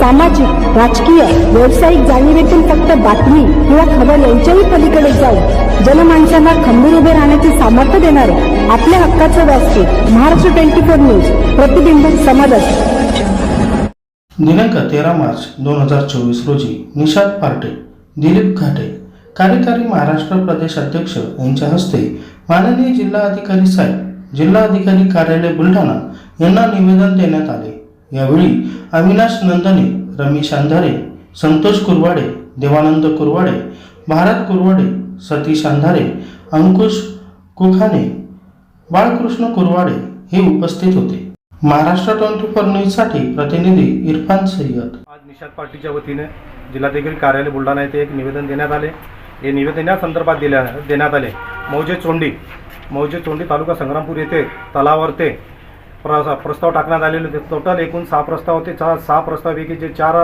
सामाजिक राजकीय व्यावसायिक जाणीवेतून फक्त बातमी किंवा खबर यांच्याही पलीकडे जाऊन जनमानसांना खंबीर उभे राहण्याचे सामर्थ्य देणारे आपल्या हक्काचं व्यासपीठ महाराष्ट्र ट्वेंटी फोर न्यूज प्रतिबिंब समाजात दिनांक तेरा मार्च दोन हजार चोवीस रोजी निषाद पार्टे दिलीप घाटे कार्यकारी महाराष्ट्र प्रदेश अध्यक्ष यांच्या हस्ते माननीय जिल्हा अधिकारी साहेब जिल्हा अधिकारी कार्यालय बुलढाणा यांना निवेदन देण्यात आले. यावेळी अविनाश नंदने रमेश अंधारे संतोष कुरवाडे देवानंद कुरवाडे भारत कुरवाडे सतीश अंधारे अंकुश कुखाने बाळकृष्ण कुरवाडे हे उपस्थित होते. महाराष्ट्र ट्वेंटी फोर न्यूजसाठी प्रतिनिधी इरफान सय्यद. आज निषाद पार्टीच्या वतीने जिल्हाधिकारी कार्यालय बुलढाणा येथे एक निवेदन देण्यात आले. हे निवेदन या संदर्भात दिल्या देण्यात आले. मौजे चोंडी मौजे चोंडी तालुका संग्रामपूर येथे तलावावर ते प्र प्रस्ताव टाकण्यात आलेले होते. टोटल एकूण सहा प्रस्ताव होते. चार सहा प्रस्तावपैकी जे चार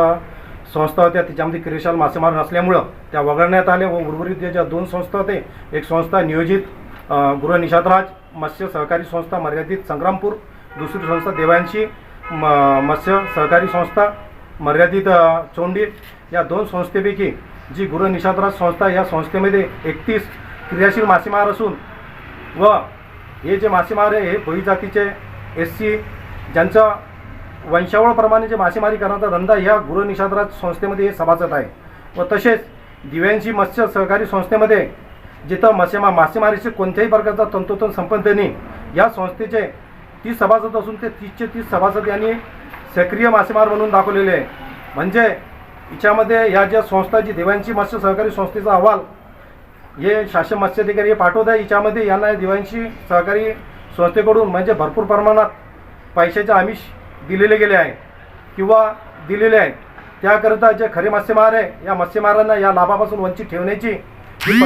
संस्था होत्या त्याच्यामध्ये क्रिशाल मासेमार नसल्यामुळं त्या वगळण्यात आल्या व उर्वरित ज्या दोन संस्था होते एक संस्था नियोजित गृहनिषादराज मत्स्य सहकारी संस्था मर्यादित संग्रामपूर दुसरी संस्था देवांशी म मत्स्य सहकारी संस्था मर्यादित चोंडी. या दोन संस्थेपैकी जी गृहनिषादराज संस्था या संस्थेमध्ये एकतीस क्रियाशील मासेमार असून व हे जे मासेमार आहे हे भोई जातीचे एस सी ज्यांचा वंशावळप्रमाणे जे मासेमारी करण्याचा धंदा ह्या गृहनिषादराज संस्थेमध्ये हे सभासद आहे. व तसेच दिव्यांशी मत्स्य सहकारी संस्थेमध्ये जिथं मसेमा मासेमारीचे कोणत्याही प्रकारचा तंतोतंत संबंध नाही या संस्थेचे तीस सभासद असून ते तीसचे तीस सभासद यांनी सक्रिय मासेमार म्हणून दाखवलेले आहे. म्हणजे याच्यामध्ये या ज्या संस्था जी दिव्यांशी मत्स्य सहकारी संस्थेचा अहवाल हे शासन मत्स्याधिकारी हे पाठवत आहे याच्यामध्ये यांना दिव्यांशी सहकारी संस्थेकडून म्हणजे भरपूर प्रमाणात पैशाचे आमिष दिलेले गेले आहे किंवा दिलेले आहेत. त्याकरिता जे खरे मत्स्यमार आहे या मत्स्यमारांना या लाभापासून वंचित ठेवण्याची ही